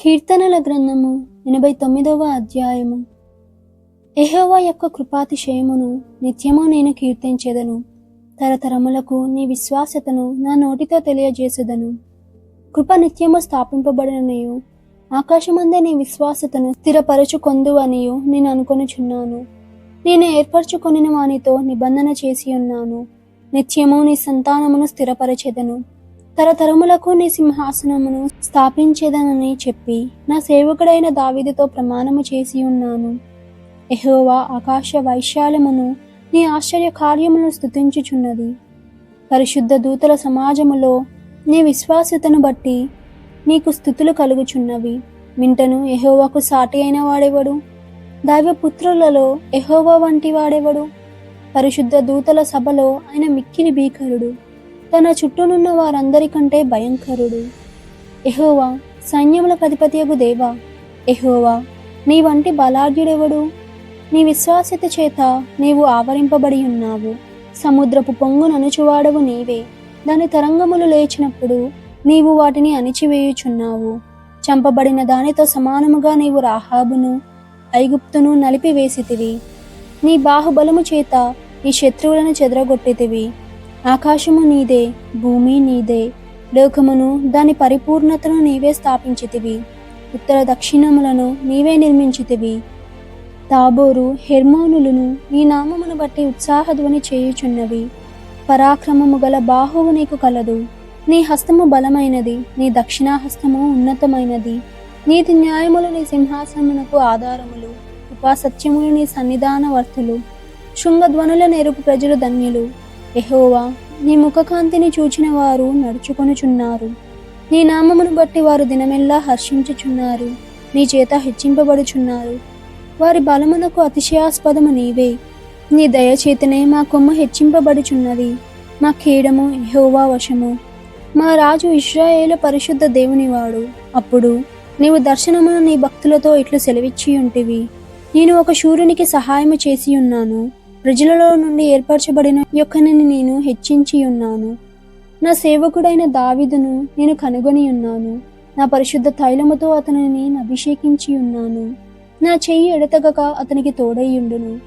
కీర్తనల గ్రంథము ఎనభై తొమ్మిదవ అధ్యాయము. ఎహోవా యొక్క కృపాతిశయమును నిత్యము నేను కీర్తించెదను. తరతరములకు నీ విశ్వాసతను నా నోటితో తెలియజేసేదను. కృప నిత్యము స్థాపింపబడిననియు ఆకాశమందే నీ విశ్వాసతను స్థిరపరచుకొందు అనియు నేను అనుకొనుచున్నాను. నేను ఏర్పరచుకొనిన వానితో నిబంధన చేసి ఉన్నాను. నిత్యము నీ సంతానమును స్థిరపరచెదను. తరతరములకు నీ సింహాసనమును స్థాపించేదనని చెప్పి నా సేవకుడైన దావిదితో ప్రమాణము చేసి ఉన్నాను. ఎహోవా ఆకాశ వైశాల్యమును నీ ఆశ్చర్య కార్యములను స్థుతించుచున్నది. పరిశుద్ధ దూతల సమాజములో నీ విశ్వాసతను బట్టి నీకు స్థుతులు కలుగుచున్నవి. మింటను ఎహోవాకు సాటి అయిన వాడెవడు? దైవపుత్రులలో ఎహోవా వంటి వాడెవడు? పరిశుద్ధ దూతల సభలో ఆయన మిక్కిలి భీకరుడు. తన చుట్టూనున్న వారందరికంటే భయంకరుడు. ఎహోవా సైన్యముల అధిపతియగు దేవా ఎహోవా నీ వంటి బలాఢ్యుడెవడు? నీ విశ్వాసత చేత నీవు ఆవరింపబడి ఉన్నావు. సముద్రపు పొంగు ననుచువాడవు నీవే. దాని తరంగములు లేచినప్పుడు నీవు వాటిని అణిచివేయుచున్నావు. చంపబడిన దానితో సమానముగా నీవు రాహాబును ఐగుప్తును నలిపివేసితివి. నీ బాహుబలము చేత నీ శత్రువులను చెదరగొట్టితివి. ఆకాశము నీదే భూమి నీదే లోకమును దాని పరిపూర్ణతను నీవే స్థాపించితివి. ఉత్తర దక్షిణములను నీవే నిర్మించితివి. తాబోరు హెర్మోనులను నీ నామమును బట్టి ఉత్సాహధ్వని చేయుచున్నవి. పరాక్రమము గల బాహువు నీకు కలదు. నీ హస్తము బలమైనది నీ దక్షిణాహస్తము ఉన్నతమైనది. నీతి న్యాయములు నీ సింహాసనమునకు ఆధారములు ఉపాసత్యములు నీ సన్నిధాన వర్తులు శృంగధ్వనుల నెరుపు ప్రజలు ధన్యులు. ఎహోవా నీ ముఖకాంతిని చూచిన వారు నడుచుకొనుచున్నారు. నీ నామమును బట్టి వారు దినమెల్లా హర్షించుచున్నారు. నీ చేత హెచ్చింపబడుచున్నారు. వారి బలమునకు అతిశయాస్పదము నీవే. నీ దయచేతనే మా కొమ్మ హెచ్చింపబడుచున్నది. మా కీడము ఎహోవా వశము. మా రాజు ఇస్రాయేలు పరిశుద్ధ దేవునివాడు అప్పుడు నీవు దర్శనమును నీ భక్తులతో ఇట్లు సెలవిచ్చి ఉంటివి నేను ఒక శూరునికి సహాయము చేసి ఉన్నాను ప్రజలలో నుండి ఏర్పరచబడిన యొక్కని నేను హెచ్చించి ఉన్నాను. నా సేవకుడైన దావిదును నేను కనుగొని ఉన్నాను. నా పరిశుద్ధ తైలముతో అతనిని అభిషేకించి ఉన్నాను. నా చెయ్యి ఎడతగక అతనికి తోడయ్యుండును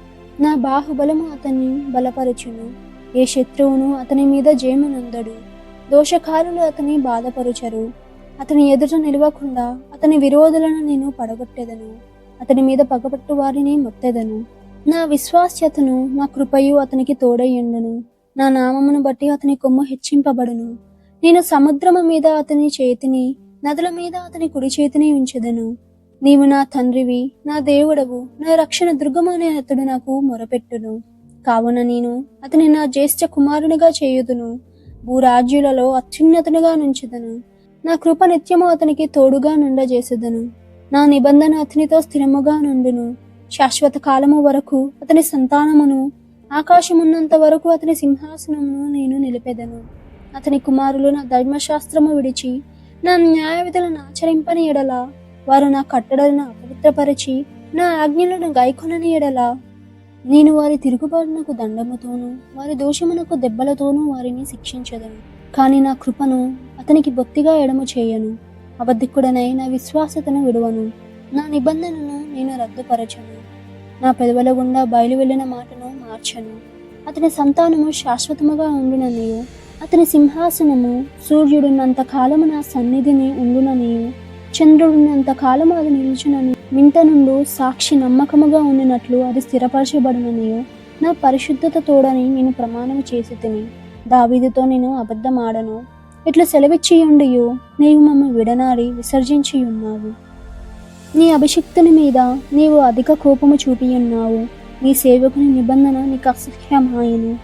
నా బాహుబలము అతన్ని బలపరచును. ఏ శత్రువును అతని మీద జయమునందడు. దోషకారులు అతని బాధపరుచరు. అతని ఎదుట నిలవకుండా అతని విరోధులను నేను పడగొట్టెదను. అతని మీద పగపట్టు వారిని మొత్తెదను. నా విశ్వాస్యతను నా కృపయు అతనికి తోడయ్యుండును. నా నామమును బట్టి అతని కొమ్ము హెచ్చింపబడును. నేను సముద్రము మీద అతని చేతిని నదుల మీద అతని కుడి చేతిని ఉంచెదను. నీవు నా తండ్రివి నా దేవుడవు నా రక్షణ దుర్గమనే అతడు నాకు మొరపెట్టును. కావున నేను అతని నా జ్యేష్ఠ కుమారునిగా చేయుదును. భూరాజ్యులలో అత్యున్నతునిగా నుంచుదను. నా కృప నిత్యము అతనికి తోడుగా నుండజేసేదను. నా నిబంధన అతనితో స్థిరముగా నుండును. శాశ్వత కాలము వరకు అతని సంతానమును ఆకాశమున్నంత వరకు అతని సింహాసనమును నేను నిలిపెదను. అతని కుమారులు నా ధర్మశాస్త్రము విడిచి నా న్యాయ విధులను ఆచరింపని ఎడల వారు నా కట్టడలను అపవిత్రపరిచి నా ఆజ్ఞలను గైకొనని ఎడల నేను వారి తిరుగుబాటునకు దండముతోనూ వారి దోషమునకు దెబ్బలతోనూ వారిని శిక్షించదను. కానీ నా కృపను అతనికి బొత్తిగా ఎడము చేయను. అబద్ధికుడనై నా విశ్వాసతను విడువను. నా నిబంధనను నేను రద్దుపరచను. నా పెదవుల గుండా బయలు వెళ్ళిన మాటను మార్చను. అతని సంతానము శాశ్వతముగా ఉండుననియు. అతని సింహాసనము సూర్యుడున్నంత కాలము నా సన్నిధిని ఉండుననియు. చంద్రుడున్నంత కాలము అది నిలుచునని మింట నుండు సాక్షి నమ్మకముగా ఉండినట్లు అది స్థిరపరచబడుననియు. నా పరిశుద్ధత తోడని నేను ప్రమాణం చేసి తిని దావీదితో నేను అబద్ధమాడను. ఇట్లా సెలవిచ్చియుండియు నీవు మమ్మ విడనాడి విసర్జించి ఉన్నావు నీ అభిషిక్తుని మీద నీవు అధిక కోపము చూపియున్నావు. నీ సేవకుని నిబంధన నీకు అసహ్యమాయను.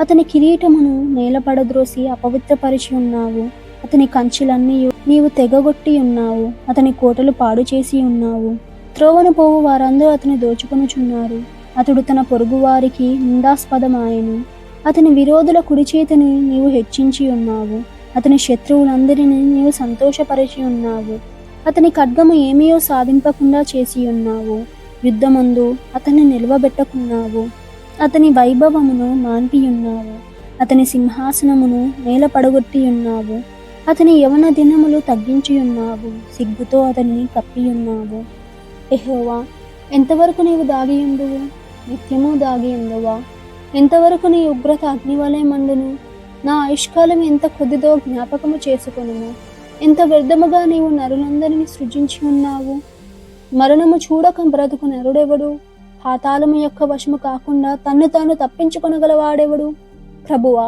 అతని కిరీటమును నేలపడద్రోసి అపవిత్రపరిచి ఉన్నావు. అతని కంచెలన్నీ నీవు తెగగొట్టి ఉన్నావు అతని కోటలు పాడు చేసి ఉన్నావు. త్రోవను పోవు వారందరూ అతని దోచుకొనుచున్నారు. అతడు తన పొరుగు వారికి నిందాస్పదమాయను. అతని విరోధుల కుడి చేతిని నీవు హెచ్చించి ఉన్నావు అతని శత్రువులందరినీ నీవు సంతోషపరిచి ఉన్నావు అతని ఖడ్గము ఏమీయో సాధింపకుండా చేసి ఉన్నావు యుద్ధమందు అతన్ని నిలవబెట్టకున్నావు. అతని వైభవమును మాన్పియున్నావు. అతని సింహాసనమును నేల పడగొట్టి ఉన్నావు అతని యవన దినములు తగ్గించియున్నావు. సిగ్గుతో అతనిని కప్పియున్నావు. ఎహోవా ఎంతవరకు నీవు దాగి ఉండువు నిత్యము దాగి ఎంతవరకు నీ ఉగ్రత అగ్నివలయమండును? నా ఆయుష్కాలం ఎంత కొద్దిదో జ్ఞాపకము చేసుకొనుము. ఎంత వ్యర్థముగా నీవు నరులందరినీ సృజించి ఉన్నావు మరణము చూడక బ్రతుకు నరుడెవడు? పాతాళము యొక్క వశము కాకుండా తన్ను తాను తప్పించుకొనగలవాడెవడు? ప్రభువా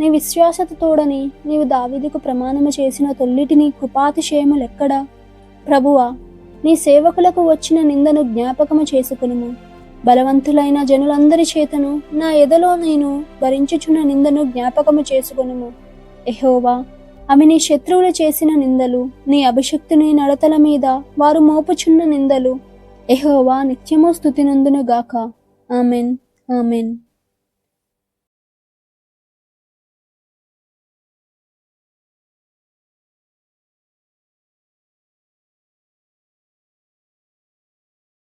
నీ విశ్వాసత తోడని నీవు దావిదికు ప్రమాణము చేసిన తొల్లిటిని కృపాతిశయములెక్కడా ప్రభువా నీ సేవకులకు వచ్చిన నిందను జ్ఞాపకము చేసుకునుము. బలవంతులైన జనులందరి చేతను నా ఎదలో నేను భరించుచున్న నిందను జ్ఞాపకము చేసుకునుము. ఎహోవా అవి నీ శత్రువులు చేసిన నిందలు నీ అభిషక్తుని నడతల మీద వారు మోపుచున్న నిందలు. ఎహోవా నిత్యము స్థుతినందును గాక ఆమెన్. ఆమెన్.